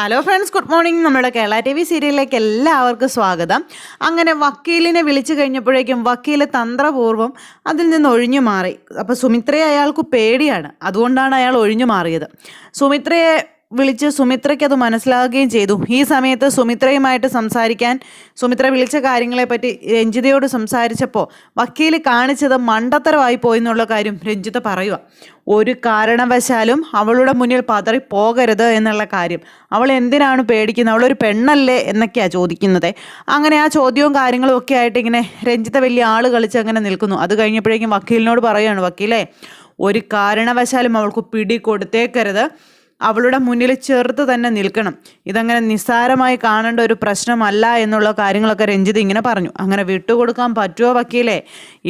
Hello friends good morning നമ്മുടെ Kerala T V സീരിയലിലേക്ക് എല്ലാവർക്കും സ്വാഗതം. അങ്ങനെ വക്കീലിനെ വിളിച്ചു കഴിഞ്ഞപ്പോഴേക്കും വക്കീൽ തന്ത്രപൂർവം അതിൽ നിന്ന് ഒഴിഞ്ഞു മാറി. അപ്പോൾ സുമിത്രയെ അയാൾക്ക് പേടിയാണ്. അതുകൊണ്ടാണ് അയാൾ ഒഴിഞ്ഞു മാറിയത്. സുമിത്രയെ വിളിച്ച് സുമിത്രയ്ക്ക് അത് മനസ്സിലാകുകയും ചെയ്തു. ഈ സമയത്ത് സുമിത്രയുമായിട്ട് സംസാരിക്കാൻ സുമിത്ര വിളിച്ച കാര്യങ്ങളെപ്പറ്റി രഞ്ജിതയോട് സംസാരിച്ചപ്പോൾ വക്കീൽ കാണിച്ചത് മണ്ടത്തരമായി പോയെന്നുള്ള കാര്യം രഞ്ജിത പറയുക ഒരു കാരണവശാലും അവളുടെ മുന്നിൽ പതറി പോകരുത് എന്നുള്ള കാര്യം. അവൾ എന്തിനാണ് പേടിക്കുന്നത്? അവളൊരു പെണ്ണല്ലേ എന്നൊക്കെയാണ് ചോദിക്കുന്നത്. അങ്ങനെ ആ ചോദ്യവും കാര്യങ്ങളും ഒക്കെ ആയിട്ട് ഇങ്ങനെ രഞ്ജിത വലിയ ആൾ കളിച്ച് അങ്ങനെ നിൽക്കുന്നു. അത് കഴിഞ്ഞപ്പോഴേക്കും വക്കീലിനോട് പറയുകയാണ് വക്കീലേ ഒരു കാരണവശാലും അവൾക്ക് പിടി കൊടുത്തേക്കരുത് അവളുടെ മുന്നിൽ ചെറുത്ത് തന്നെ നിൽക്കണം. ഇതങ്ങനെ നിസ്സാരമായി കാണേണ്ട ഒരു പ്രശ്നമല്ല എന്നുള്ള കാര്യങ്ങളൊക്കെ രഞ്ജിത് ഇങ്ങനെ പറഞ്ഞു. അങ്ങനെ വിട്ടുകൊടുക്കാൻ പറ്റുമോ വക്കീലേ?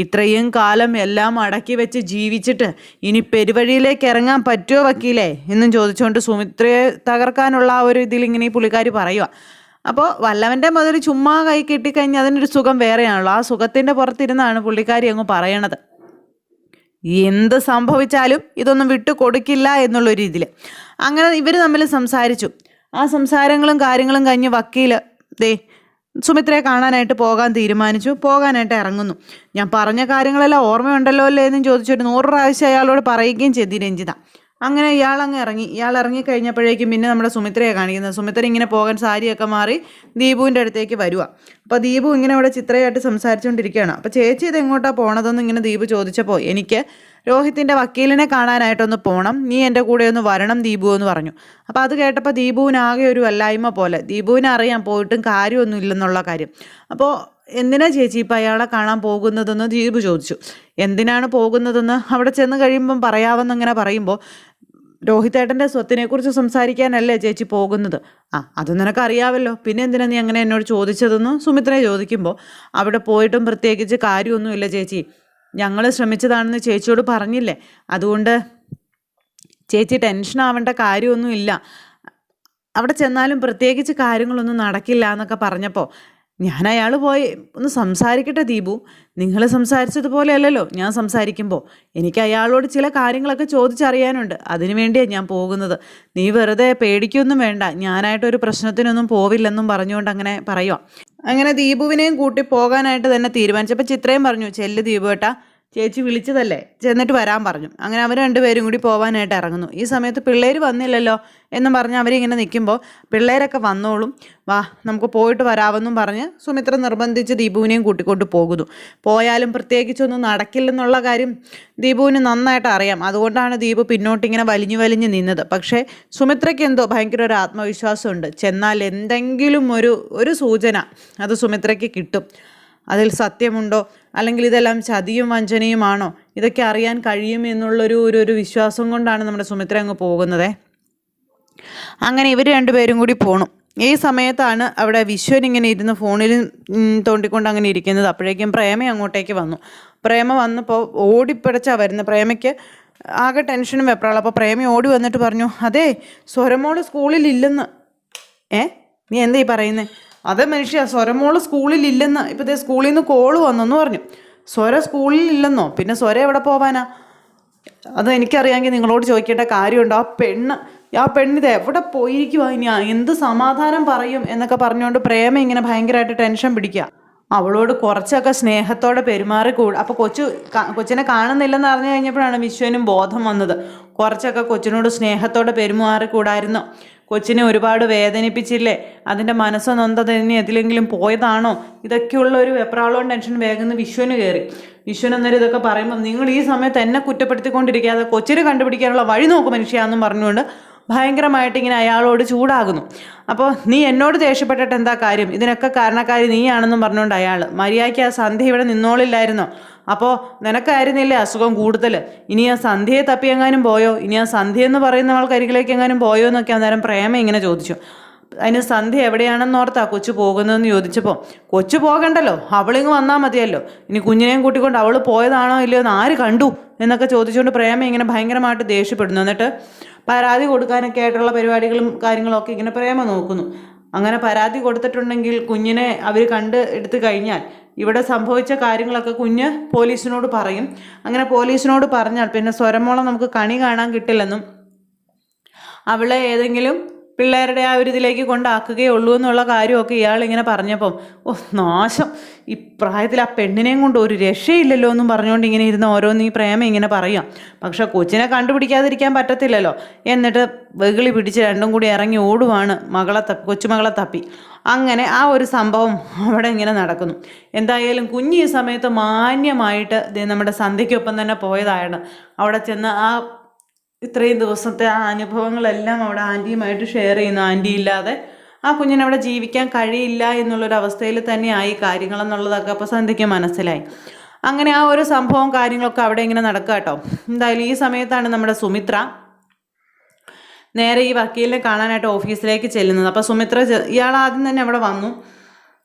ഇത്രയും കാലം എല്ലാം അടക്കി വെച്ച് ജീവിച്ചിട്ട് ഇനി പെരുവഴിയിലേക്ക് ഇറങ്ങാൻ പറ്റുമോ വക്കീലേ? എന്നും ചോദിച്ചുകൊണ്ട് സുമിത്രയെ തകർക്കാനുള്ള ആ ഒരു ഇതിൽ ഇങ്ങനെ ഈ പുള്ളിക്കാരി പറയുക അപ്പോൾ വല്ലവന്റെ മുതൽ ചുമ്മാ കൈ കിട്ടിക്കഴിഞ്ഞാൽ അതിനൊരു സുഖം വേറെയാണല്ലോ. ആ സുഖത്തിന്റെ പുറത്തിരുന്നാണ് പുള്ളിക്കാരി അങ്ങ് പറയണത്. എന്ത് സംഭവിച്ചാലും ഇതൊന്നും വിട്ടു കൊടുക്കില്ല എന്നുള്ള രീതിയിൽ അങ്ങനെ ഇവർ തമ്മിൽ സംസാരിച്ചു. ആ സംസാരങ്ങളും കാര്യങ്ങളും കഴിഞ്ഞ് വക്കീൽ ദേ സുമിത്രയെ കാണാനായിട്ട് പോകാൻ തീരുമാനിച്ചു. പോകാനായിട്ട് ഇറങ്ങുന്നു. ഞാൻ പറഞ്ഞ കാര്യങ്ങളെല്ലാം ഓർമ്മയുണ്ടല്ലോ അല്ലേ എന്നും ചോദിച്ചിട്ട് നൂറ് പ്രാവശ്യം അയാളോട് പറയുകയും ചെയ്തു രഞ്ജിത. അങ്ങനെ ഇയാൾ അങ്ങ് ഇറങ്ങി. ഇയാൾ ഇറങ്ങി കഴിഞ്ഞപ്പോഴേക്കും പിന്നെ നമ്മുടെ സുമിത്രയെ കാണിക്കുന്നത്. സുമിത്ര ഇങ്ങനെ പോകാൻ സാരിയൊക്കെ മാറി ദീപുവിന്റെ അടുത്തേക്ക് വരുക അപ്പോൾ ദീപു ഇങ്ങനെ അവിടെ ചിത്രയായിട്ട് സംസാരിച്ചുകൊണ്ടിരിക്കുകയാണ്. അപ്പോൾ ചേച്ചി ഇത് എങ്ങോട്ടാണ് പോണതെന്ന് ഇങ്ങനെ ദീപു ചോദിച്ചപ്പോൾ എനിക്ക് രോഹിത്തിന്റെ വക്കീലിനെ കാണാനായിട്ടൊന്ന് പോകണം നീ എന്റെ കൂടെ ഒന്ന് വരണം ദീപു എന്ന് പറഞ്ഞു. അപ്പോൾ അത് കേട്ടപ്പോൾ ദീപുവിനാകെ ഒരു വല്ലായ്മ പോലെ. ദീപുവിനെ അറിയാൻ പോയിട്ടും കാര്യമൊന്നുമില്ലെന്നുള്ള കാര്യം. അപ്പോൾ എന്തിനാ ചേച്ചി ഇപ്പം അയാളെ കാണാൻ പോകുന്നതെന്ന് ദീപ് ചോദിച്ചു. എന്തിനാണ് പോകുന്നതെന്ന് അവിടെ ചെന്ന് കഴിയുമ്പം പറയാമെന്നിങ്ങനെ പറയുമ്പോൾ രോഹിതേട്ടന്റെ സ്വത്തിനെക്കുറിച്ച് സംസാരിക്കാനല്ലേ ചേച്ചി പോകുന്നത്? ആ അത് നിനക്കറിയാമല്ലോ പിന്നെ എന്തിനാ നീ അങ്ങനെ എന്നോട് ചോദിച്ചതെന്ന് സുമിത്രയെ ചോദിക്കുമ്പോൾ അവിടെ പോയിട്ടും പ്രത്യേകിച്ച് കാര്യമൊന്നുമില്ല ചേച്ചി. ഞങ്ങൾ ശ്രമിച്ചതാണെന്ന് ചേച്ചിയോട് പറഞ്ഞില്ലേ? അതുകൊണ്ട് ചേച്ചി ടെൻഷൻ ആവേണ്ട കാര്യമൊന്നുമില്ല. അവിടെ ചെന്നാലും പ്രത്യേകിച്ച് കാര്യങ്ങളൊന്നും നടക്കില്ല എന്നൊക്കെ പറഞ്ഞപ്പോൾ ഞാൻ അയാൾ പോയി ഒന്ന് സംസാരിക്കട്ടെ ദീപു. നിങ്ങൾ സംസാരിച്ചതുപോലെ അല്ലല്ലോ ഞാൻ സംസാരിക്കുമ്പോൾ എനിക്ക് അയാളോട് ചില കാര്യങ്ങളൊക്കെ ചോദിച്ചറിയാനുണ്ട്. അതിനു വേണ്ടിയാണ് ഞാൻ പോകുന്നത്. നീ വെറുതെ പേടിക്കൊന്നും വേണ്ട. ഞാനായിട്ടൊരു പ്രശ്നത്തിനൊന്നും പോവില്ലെന്നും പറഞ്ഞുകൊണ്ട് അങ്ങനെ പറയുക അങ്ങനെ ദീപുവിനെയും കൂട്ടി പോകാനായിട്ട് തന്നെ തീരുമാനിച്ചപ്പോൾ ചിത്രയും പറഞ്ഞു ചെല്ല് ദീപു ഏട്ടാ. ചേച്ചി വിളിച്ചതല്ലേ? ചെന്നിട്ട് വരാൻ പറഞ്ഞു. അങ്ങനെ അവർ രണ്ടുപേരും കൂടി പോകാനായിട്ട് ഇറങ്ങുന്നു. ഈ സമയത്ത് പിള്ളേർ വന്നില്ലല്ലോ എന്നും പറഞ്ഞ് അവരിങ്ങനെ നിൽക്കുമ്പോൾ പിള്ളേരൊക്കെ വന്നോളും. വാ നമുക്ക് പോയിട്ട് വരാമെന്നും പറഞ്ഞ് സുമിത്ര നിർബന്ധിച്ച് ദീപുവിനെയും കൂട്ടിക്കൊണ്ട് പോകുന്നു. പോയാലും പ്രത്യേകിച്ചൊന്നും നടക്കില്ലെന്നുള്ള കാര്യം ദീപുവിന് നന്നായിട്ട് അറിയാം. അതുകൊണ്ടാണ് ദീപു പിന്നോട്ടിങ്ങനെ വലിഞ്ഞു വലിഞ്ഞ് നിന്നത്. പക്ഷേ സുമിത്രയ്ക്ക് എന്തോ ഭയങ്കര ഒരു ആത്മവിശ്വാസമുണ്ട്. ചെന്നാൽ എന്തെങ്കിലും ഒരു ഒരു സൂചന അത് സുമിത്രയ്ക്ക് കിട്ടും. അതിൽ സത്യമുണ്ടോ? അല്ലെങ്കിൽ ഇതെല്ലാം ചതിയും വഞ്ചനയുമാണോ ഇതൊക്കെ അറിയാൻ കഴിയും എന്നുള്ളൊരു ഒരു ഒരു വിശ്വാസം കൊണ്ടാണ് നമ്മുടെ സുമിത്ര അങ്ങ് പോകുന്നത്. അങ്ങനെ ഇവർ രണ്ടുപേരും കൂടി പോണു. ഈ സമയത്താണ് അവിടെ വിശ്വൻ ഇങ്ങനെ ഇരുന്ന് ഫോണിൽ തോണ്ടിക്കൊണ്ട് അങ്ങനെ ഇരിക്കുന്നത്. അപ്പോഴേക്കും പ്രേമ അങ്ങോട്ടേക്ക് വന്നു. പ്രേമ വന്നപ്പോൾ ഓടിപ്പിടച്ചാ വരുന്നത് പ്രേമയ്ക്ക് ആകെ ടെൻഷനും വെപ്രാളം. അപ്പോൾ പ്രേമ ഓടി വന്നിട്ട് പറഞ്ഞു അതെ സ്വരമോൾ സ്കൂളിൽ ഇല്ലെന്ന് ഏ? നീ എന്താ ഈ പറയുന്നേ? അതെ മനുഷ്യ സ്വരമോൾ സ്കൂളിൽ ഇല്ലെന്ന് ഇപ്പം ദേ സ്കൂളിൽ നിന്ന് കോൾ വന്നെന്ന് പറഞ്ഞു. സ്വര സ്കൂളിൽ ഇല്ലെന്നോ പിന്നെ സ്വര എവിടെ പോവാനാ? അത് എനിക്കറിയാമെങ്കിൽ നിങ്ങളോട് ചോദിക്കേണ്ട കാര്യമുണ്ടോ. ആ പെണ്ണ് ആ പെണ്ണിത് എവിടെ പോയിരിക്കുവാ ഇനി? എന്ത് സമാധാനം പറയും എന്നൊക്കെ പറഞ്ഞുകൊണ്ട് പ്രേമ ഇങ്ങനെ ഭയങ്കരമായിട്ട് ടെൻഷൻ പിടിക്കുക. അവളോട് കുറച്ചൊക്കെ സ്നേഹത്തോടെ പെരുമാറി കൂട. അപ്പോൾ കൊച്ചു കൊച്ചിനെ കാണുന്നില്ലെന്ന് അറിഞ്ഞു കഴിഞ്ഞപ്പോഴാണ് വിശ്വനും ബോധം വന്നത്. കുറച്ചൊക്കെ കൊച്ചിനോട് സ്നേഹത്തോടെ പെരുമാറി കൂടായിരുന്നു. കൊച്ചിനെ ഒരുപാട് വേദനിപ്പിച്ചില്ലേ? അതിന്റെ മനസ്സ് ഇനി എതിലെങ്കിലും പോയതാണോ? ഇതൊക്കെയുള്ള ഒരു വെപ്രാളവും ടെൻഷൻ വേഗം വിശ്വന് കയറി. വിശ്വൻ അന്നേരം ഇതൊക്കെ പറയുമ്പോൾ നിങ്ങൾ ഈ സമയത്ത് എന്നെ കുറ്റപ്പെടുത്തിക്കൊണ്ടിരിക്കാതെ കൊച്ചിനെ കണ്ടുപിടിക്കാനുള്ള വഴി നോക്കും മനുഷ്യാന്നും പറഞ്ഞുകൊണ്ട് ഭയങ്കരമായിട്ട് ഇങ്ങനെ അയാളോട് ചൂടാകുന്നു. അപ്പോൾ നീ എന്നോട് ദേഷ്യപ്പെട്ടിട്ട് എന്താ കാര്യം? ഇതിനൊക്കെ കാരണക്കാരി നീയാണെന്നും പറഞ്ഞുകൊണ്ട് അയാൾ മര്യാദയ്ക്ക് ആ സന്ധ്യ ഇവിടെ നിന്നോളില്ലായിരുന്നോ? അപ്പോൾ നിനക്കായിരുന്നില്ലേ അസുഖം കൂടുതൽ ഇനി ആ സന്ധ്യയെ തപ്പി എങ്ങാനും പോയോ? ഇനി ആ സന്ധ്യ എന്ന് പറയുന്ന ആൾക്കരികിലേക്ക് എങ്ങാനും പോയോ എന്നൊക്കെ അന്നേരം പ്രേമ ഇങ്ങനെ ചോദിച്ചു. അതിന് സന്ധ്യ എവിടെയാണെന്ന് ഓർത്താ കൊച്ചു പോകുന്നതെന്ന് ചോദിച്ചപ്പോൾ കൊച്ചു പോകണ്ടല്ലോ അവളിങ്ങ് വന്നാൽ മതിയല്ലോ. ഇനി കുഞ്ഞിനെയും കൂട്ടിക്കൊണ്ട് അവൾ പോയതാണോ ഇല്ലയോ എന്ന് ആര് കണ്ടു? എന്നൊക്കെ ചോദിച്ചുകൊണ്ട് പ്രേമ ഇങ്ങനെ ഭയങ്കരമായിട്ട് ദേഷ്യപ്പെടുന്നു. എന്നിട്ട് പരാതി കൊടുക്കാനൊക്കെ ആയിട്ടുള്ള പരിപാടികളും കാര്യങ്ങളൊക്കെ ഇങ്ങനെ പ്രേമ നോക്കുന്നു. അങ്ങനെ പരാതി കൊടുത്തിട്ടുണ്ടെങ്കിൽ കുഞ്ഞിനെ അവർ കണ്ട് എടുത്തു കഴിഞ്ഞാൽ ഇവിടെ സംഭവിച്ച കാര്യങ്ങളൊക്കെ കുഞ്ഞ് പോലീസിനോട് പറയും. അങ്ങനെ പോലീസിനോട് പറഞ്ഞാൽ പിന്നെ സ്വരമോളം നമുക്ക് കണി കാണാൻ കിട്ടില്ലെന്നും അവളെ ഏതെങ്കിലും പിള്ളേരുടെ ആ ഒരു ഇതിലേക്ക് കൊണ്ടാക്കുകയേ ഉള്ളൂ എന്നുള്ള കാര്യമൊക്കെ ഇയാൾ ഇങ്ങനെ പറഞ്ഞപ്പം ഓ നാശം. ഈ പ്രായത്തിൽ ആ പെണ്ണിനെയും കൊണ്ട് ഒരു രക്ഷയില്ലല്ലോ എന്നും പറഞ്ഞുകൊണ്ട് ഇങ്ങനെ ഇരുന്ന് ഓരോന്ന് ഈ പ്രേമം ഇങ്ങനെ പറയാം പക്ഷെ കൊച്ചിനെ കണ്ടുപിടിക്കാതിരിക്കാൻ പറ്റത്തില്ലല്ലോ. എന്നിട്ട് വെകിളി പിടിച്ച് രണ്ടും കൂടി ഇറങ്ങി ഓടുവാണ് മകളെ തപ്പി കൊച്ചുമകളെ തപ്പി. അങ്ങനെ ആ ഒരു സംഭവം അവിടെ ഇങ്ങനെ നടക്കുന്നു. എന്തായാലും കുഞ്ഞ് ഈ സമയത്ത് മാന്യമായിട്ട് നമ്മുടെ സന്ധ്യയ്ക്കൊപ്പം തന്നെ പോയതാണ് അവിടെ ചെന്ന് ആ ഇത്രയും ദിവസത്തെ ആ അനുഭവങ്ങളെല്ലാം അവിടെ ആന്റിയുമായിട്ട് ഷെയർ ചെയ്യുന്നു. ആന്റി ഇല്ലാതെ ആ കുഞ്ഞിന് അവിടെ ജീവിക്കാൻ കഴിയില്ല എന്നുള്ളൊരു അവസ്ഥയിൽ തന്നെയായി കാര്യങ്ങളെന്നുള്ളതൊക്കെ അപ്പോൾ സന്ധ്യയ്ക്ക് മനസ്സിലായി. അങ്ങനെ ആ ഒരു സംഭവം കാര്യങ്ങളൊക്കെ അവിടെ ഇങ്ങനെ നടക്കുക കേട്ടോ എന്തായാലും ഈ സമയത്താണ് നമ്മുടെ സുമിത്ര നേരെ ഈ വക്കീലിനെ കാണാനായിട്ട് ഓഫീസിലേക്ക് ചെല്ലുന്നത്. അപ്പോൾ സുമിത്ര ഇയാൾ ആദ്യം തന്നെ അവിടെ വന്നു.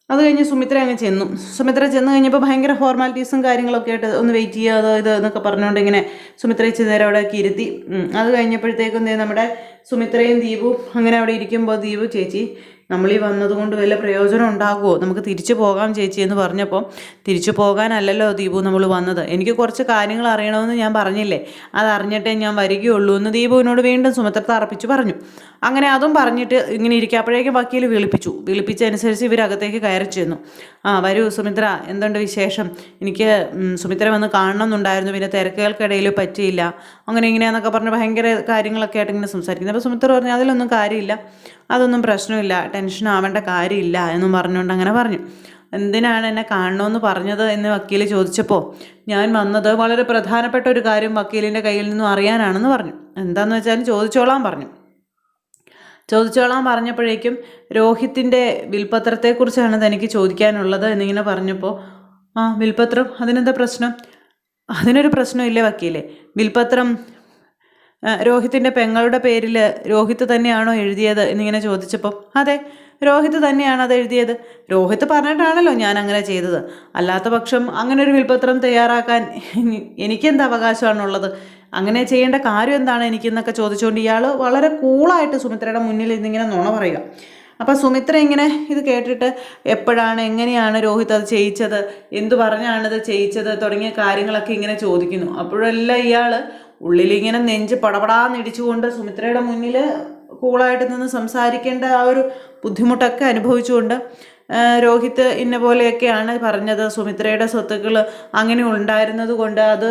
അത് കഴിഞ്ഞ് സുമിത്ര അങ്ങ് ചെന്നു സുമിത്ര ചെന്ന് കഴിഞ്ഞപ്പോൾ ഭയങ്കര ഫോർമാലിറ്റീസും കാര്യങ്ങളൊക്കെ ആയിട്ട് ഒന്ന് വെയിറ്റ് ചെയ്യുക അതോ ഇത് എന്നൊക്കെ പറഞ്ഞുകൊണ്ട് ഇങ്ങനെ സുമിത്ര ഇച്ചിരി നേരം അവിടെ കിരുത്തി. അത് കഴിഞ്ഞപ്പോഴത്തേക്കും നമ്മുടെ സുമിത്രയും ദീപും അങ്ങനെ അവിടെ ഇരിക്കുമ്പോൾ ദീപു ചേച്ചി നമ്മൾ ഈ വന്നതുകൊണ്ട് വല്ല പ്രയോജനം ഉണ്ടാകുമോ നമുക്ക് തിരിച്ചു പോകാം ചേച്ചി എന്ന് പറഞ്ഞപ്പോൾ തിരിച്ചു പോകാനല്ലല്ലോ ദീപു നമ്മൾ വന്നത്. എനിക്ക് കുറച്ച് കാര്യങ്ങൾ അറിയണമെന്ന് ഞാൻ പറഞ്ഞില്ലേ? അതറിഞ്ഞിട്ടേ ഞാൻ വരികയുള്ളൂ എന്ന് ദീപുവിനോട് വീണ്ടും സുമിത്ര തറപ്പിച്ചു പറഞ്ഞു. അങ്ങനെ അതും പറഞ്ഞിട്ട് ഇങ്ങനെ ഇരിക്കാപ്പോഴേക്കും വക്കീൽ വിളിപ്പിച്ചു. വിളിപ്പിച്ചനുസരിച്ച് ഇവരകത്തേക്ക് കയറി ചെന്നു. ആ വരൂ സുമിത്ര എന്തുണ്ട് വിശേഷം? എനിക്ക് സുമിത്ര വന്ന് കാണണമെന്നുണ്ടായിരുന്നു. പിന്നെ തിരക്കുകൾക്കിടയിൽ പറ്റിയില്ല. അങ്ങനെ ഇങ്ങനെയാന്നൊക്കെ പറഞ്ഞ് ഭയങ്കര കാര്യങ്ങളൊക്കെ ആയിട്ട് ഇങ്ങനെ സംസാരിക്കുന്നത് അപ്പോൾ സുമിത്ര പറഞ്ഞു അതിലൊന്നും കാര്യമില്ല. അതൊന്നും പ്രശ്നമില്ല ടെൻഷൻ ആവേണ്ട കാര്യമില്ല എന്നും പറഞ്ഞുകൊണ്ട് അങ്ങനെ പറഞ്ഞു. എന്തിനാണ് എന്നെ കാണണമെന്ന് പറഞ്ഞത് എന്ന് വക്കീൽ ചോദിച്ചപ്പോൾ ഞാൻ വന്നത് വളരെ പ്രധാനപ്പെട്ട ഒരു കാര്യം വക്കീലിന്റെ കയ്യിൽ നിന്നും അറിയാനാണെന്ന് പറഞ്ഞു. എന്താണെന്ന് വെച്ചാൽ ചോദിച്ചോളാം പറഞ്ഞു. ചോദിച്ചോളാം പറഞ്ഞപ്പോഴേക്കും രോഹിത്തിന്റെ വിൽപത്രത്തെക്കുറിച്ചാണ് തനിക്ക് ചോദിക്കാനുള്ളത് എന്നിങ്ങനെ പറഞ്ഞപ്പോൾ ആ വിൽപത്രം അതിനെന്താ പ്രശ്നം? അതിനൊരു പ്രശ്നമില്ലേ വക്കീലെ. വിൽപ്പത്രം ആ, രോഹിത്തിന്റെ പെങ്ങളുടെ പേരിൽ രോഹിത്ത് തന്നെയാണോ എഴുതിയത് എന്നിങ്ങനെ ചോദിച്ചപ്പോൾ അതെ രോഹിത് തന്നെയാണ് അത് എഴുതിയത്. രോഹിത് പറഞ്ഞിട്ടാണല്ലോ ഞാൻ അങ്ങനെ ചെയ്തത്. അല്ലാത്ത പക്ഷം അങ്ങനെ ഒരു വിൽപത്രം തയ്യാറാക്കാൻ എനിക്കെന്ത് അവകാശമാണുള്ളത്? അങ്ങനെ ചെയ്യേണ്ട കാര്യം എന്താണ് എനിക്കെന്നൊക്കെ ചോദിച്ചുകൊണ്ട് ഇയാൾ വളരെ കൂളായിട്ട് സുമിത്രയുടെ മുന്നിൽ ഇന്നിങ്ങനെ നുണ പറയുക. അപ്പോൾ സുമിത്ര ഇങ്ങനെ ഇത് കേട്ടിട്ട് എപ്പോഴാണ് എങ്ങനെയാണ് രോഹിത് അത് ചെയ്യിച്ചത് എന്തു പറഞ്ഞാണ് ഇത് ചെയ്യിച്ചത് തുടങ്ങിയ കാര്യങ്ങളൊക്കെ ഇങ്ങനെ ചോദിക്കുന്നു. അപ്പോഴെല്ലാം ഇയാൾ ഉള്ളിലിങ്ങനെ നെഞ്ച് പടപടാന്നിടിച്ചുകൊണ്ട് സുമിത്രയുടെ മുന്നിൽ കൂളായിട്ട് നിന്ന് സംസാരിക്കേണ്ട ആ ഒരു ബുദ്ധിമുട്ടൊക്കെ അനുഭവിച്ചുകൊണ്ട് രോഹിത് ഇന്ന പോലെയൊക്കെയാണ് പറഞ്ഞത്. സുമിത്രയുടെ സ്വത്തുക്കൾ അങ്ങനെ ഉണ്ടായിരുന്നത് കൊണ്ട് അത്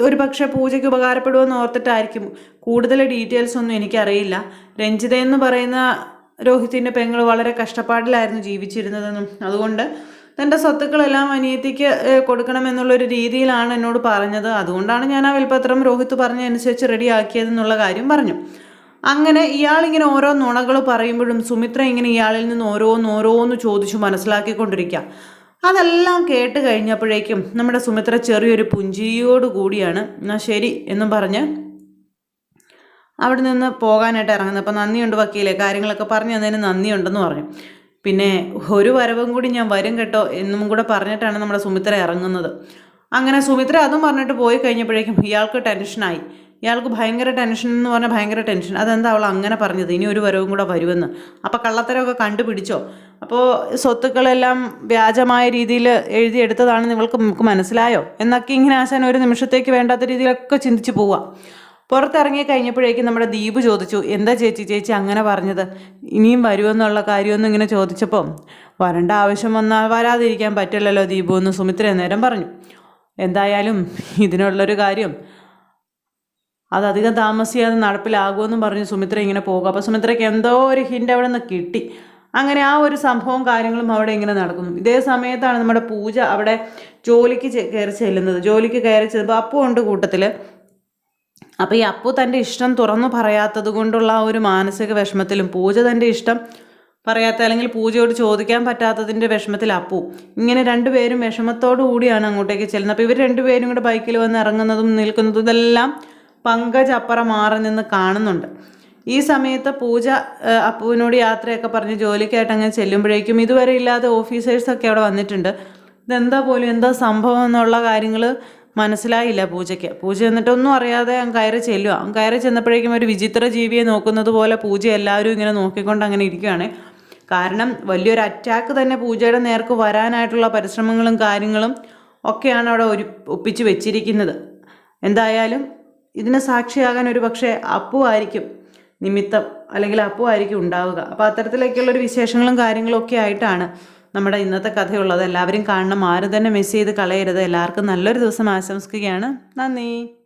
ഒരു പക്ഷേ പൂജയ്ക്ക് ഉപകാരപ്പെടുമെന്ന് ഓർത്തിട്ടായിരിക്കും. കൂടുതൽ ഡീറ്റെയിൽസ് ഒന്നും എനിക്കറിയില്ല. രഞ്ജിത എന്ന് പറയുന്ന രോഹിത്തിന്റെ പെങ്ങൾ വളരെ കഷ്ടപ്പാടിലായിരുന്നു ജീവിച്ചിരുന്നതെന്നും. അതുകൊണ്ട് തന്റെ സ്വത്തുക്കളെല്ലാം അനിയത്തിക്ക് കൊടുക്കണമെന്നുള്ളൊരു രീതിയിലാണ് എന്നോട് പറഞ്ഞത്. അതുകൊണ്ടാണ് ഞാൻ ആ വിൽപ്പത്രം രോഹിത്ത് പറഞ്ഞതനുസരിച്ച് റെഡിയാക്കിയതെന്നുള്ള കാര്യം പറഞ്ഞു. അങ്ങനെ ഇയാളിങ്ങനെ ഓരോ നുണകൾ പറയുമ്പോഴും സുമിത്ര ഇങ്ങനെ ഇയാളിൽ നിന്ന് ഓരോന്ന് ഓരോന്ന് ചോദിച്ചു മനസ്സിലാക്കിക്കൊണ്ടിരിക്കുക. അതെല്ലാം കേട്ട് കഴിഞ്ഞപ്പോഴേക്കും നമ്മുടെ സുമിത്ര ചെറിയൊരു പുഞ്ചിയോട് കൂടിയാണ് എന്നാൽ ശരി എന്നും പറഞ്ഞ് അവിടെ നിന്ന് പോകാനായിട്ട് ഇറങ്ങുന്നത്. അപ്പോൾ നന്ദിയുണ്ട് വക്കീലെ കാര്യങ്ങളൊക്കെ പറഞ്ഞു തന്നതിന് നന്ദിയുണ്ടെന്ന് പറഞ്ഞു. പിന്നെ ഒരു വരവും കൂടി ഞാൻ വരും കേട്ടോ എന്നും കൂടെ പറഞ്ഞിട്ടാണ് നമ്മുടെ സുമിത്ര ഇറങ്ങുന്നത്. അങ്ങനെ സുമിത്ര അതും പറഞ്ഞിട്ട് പോയി കഴിഞ്ഞപ്പോഴേക്കും ഇയാൾക്ക് ടെൻഷനായി ഇയാൾക്ക് ഭയങ്കര ടെൻഷൻ എന്ന് പറഞ്ഞാൽ ഭയങ്കര ടെൻഷൻ അതെന്താ അവൾ അങ്ങനെ പറഞ്ഞത്? ഇനി ഒരു വരവും കൂടെ വരുമെന്ന്. അപ്പോൾ കള്ളത്തരമൊക്കെ കണ്ടുപിടിച്ചോ? അപ്പോൾ സ്വത്തുക്കളെല്ലാം വ്യാജമായ രീതിയിൽ എഴുതിയെടുത്തതാണ് നിങ്ങൾക്ക് നമുക്ക് മനസ്സിലായോ? എന്നൊക്കെ ഇങ്ങനെ ആശാൻ ഒരു നിമിഷത്തേക്ക് വേണ്ടാത്ത രീതിയിലൊക്കെ ചിന്തിച്ച് പോവാം പുറത്തിറങ്ങി കഴിഞ്ഞപ്പോഴേക്കും നമ്മുടെ ദീപ് ചോദിച്ചു എന്താ ചേച്ചി ചേച്ചി അങ്ങനെ പറഞ്ഞത്? ഇനിയും വരുമെന്നുള്ള കാര്യമൊന്നും ഇങ്ങനെ ചോദിച്ചപ്പം വരേണ്ട ആവശ്യം വന്നാൽ വരാതിരിക്കാൻ പറ്റില്ലല്ലോ ദീപു എന്ന് സുമിത്ര നേരം പറഞ്ഞു. എന്തായാലും ഇതിനുള്ളൊരു കാര്യം അത് താമസിയാതെ നടപ്പിലാകുമെന്നും പറഞ്ഞു സുമിത്ര ഇങ്ങനെ പോകും. അപ്പോൾ സുമിത്രയ്ക്ക് എന്തോ ഒരു ഹിന്റ് അവിടെ നിന്ന് കിട്ടി. അങ്ങനെ ആ ഒരു സംഭവം കാര്യങ്ങളും അവിടെ ഇങ്ങനെ നടക്കുന്നു. ഇതേ സമയത്താണ് നമ്മുടെ പൂജ അവിടെ ജോലിക്ക് കയറി ചെല്ലുന്നത്. ജോലിക്ക് കയറി ചെല്ലുമ്പോൾ അപ്പോൾ ഉണ്ട് കൂട്ടത്തിൽ അപ്പോൾ ഈ അപ്പു തന്റെ ഇഷ്ടം തുറന്നു പറയാത്തത് കൊണ്ടുള്ള ആ ഒരു മാനസിക വിഷമത്തിലും പൂജ തന്റെ ഇഷ്ടം പറയാത്ത അല്ലെങ്കിൽ പൂജയോട് ചോദിക്കാൻ പറ്റാത്തതിന്റെ വിഷമത്തിൽ അപ്പു. ഇങ്ങനെ രണ്ടുപേരും വിഷമത്തോടു കൂടിയാണ് അങ്ങോട്ടേക്ക് ചെല്ലുന്നത്. അപ്പോൾ ഇവർ രണ്ടുപേരും കൂടെ ബൈക്കിൽ വന്ന് ഇറങ്ങുന്നതും നിൽക്കുന്നതും ഇതെല്ലാം പങ്കജ് അപ്പുറം മാറി നിന്ന് കാണുന്നുണ്ട്. ഈ സമയത്ത് പൂജ അപ്പുവിനോട് യാത്രയൊക്കെ പറഞ്ഞ് ജോലിക്കായിട്ട് അങ്ങനെ ചെല്ലുമ്പോഴേക്കും ഇതുവരെ ഇല്ലാതെ ഓഫീസേഴ്സൊക്കെ അവിടെ വന്നിട്ടുണ്ട്. ഇതെന്താ പോലും എന്താ സംഭവം എന്നുള്ള കാര്യങ്ങൾ മനസ്സിലായില്ല പൂജയ്ക്ക്. പൂജ എന്നിട്ടൊന്നും അറിയാതെ അങ്ങ് കയറി ചെല്ലുക. അങ്ങ് കയറി ചെന്നപ്പോഴേക്കും ഒരു വിചിത്ര ജീവിയെ നോക്കുന്നത് പോലെ പൂജ എല്ലാവരും ഇങ്ങനെ നോക്കിക്കൊണ്ട് അങ്ങനെ ഇരിക്കുകയാണ്. കാരണം വലിയൊരു അറ്റാക്ക് തന്നെ പൂജയുടെ നേർക്ക് വരാനായിട്ടുള്ള പരിശ്രമങ്ങളും കാര്യങ്ങളും ഒക്കെയാണ് അവിടെ ഒരു ഒപ്പിച്ച് വെച്ചിരിക്കുന്നത്. എന്തായാലും ഇതിന് സാക്ഷിയാകാൻ ഒരു പക്ഷേ അപ്പു ആയിരിക്കും നിമിത്തം അല്ലെങ്കിൽ അപ്പു ആയിരിക്കും ഉണ്ടാവുക. അപ്പോൾ അത്തരത്തിലേക്കുള്ളൊരു വിശേഷങ്ങളും കാര്യങ്ങളും ഒക്കെ ആയിട്ടാണ് നമ്മുടെ ഇന്നത്തെ കഥയുള്ളത് എല്ലാവരും കാണണം. ആരും തന്നെ മിസ് ചെയ്ത് കളയരുത്. എല്ലാവർക്കും നല്ലൊരു ദിവസം ആശംസിക്കുകയാണ്. നന്ദി.